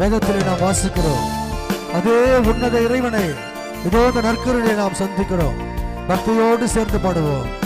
வேதத்திலே நாம் வாசிக்கிறோம். அதே உன்னத இறைவனை இதோ இந்த நற்கருளை நாம் சந்திக்கிறோம். பக்தியோடு சேர்ந்து பாடுவோம்.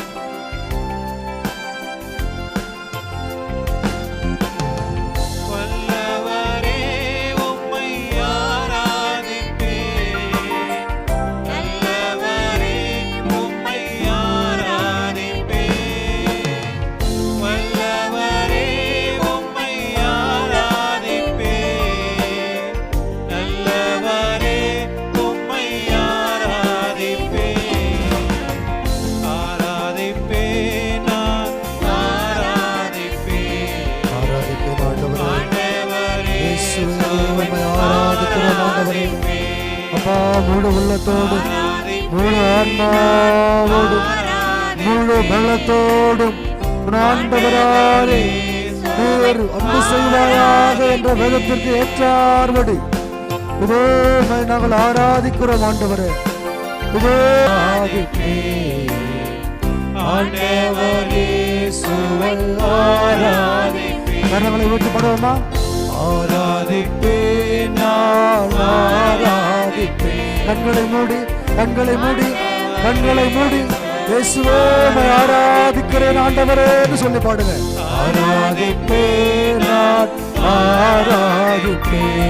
அப்பா முழு உள்ளத்தோடு முழு ஆன்மாவோடும் முழு பலத்தோடும் உன் நீர் அன்பு செய்வாயாக என்ற வேதத்திற்கு ஏற்றார்படி. இதோ நாங்கள் ஆராதிக்கிறோம் ஆண்டவரே. இதே ஆண்டவரே சுவை ஆராதிப்பேன். கரங்களை ஊற்றி ஆராதிப்பேன் நான் ஆராதிப்பேன். கண்களை மூடி கண்களை மூடி கண்களை மூடி. இயேசுவே உம்மை ஆராதிக்கிறேன் ஆண்டவரே என்று சொல்லி பாடுங்க. ஆராதிப்பேன் நான் ஆராதிப்பேன்.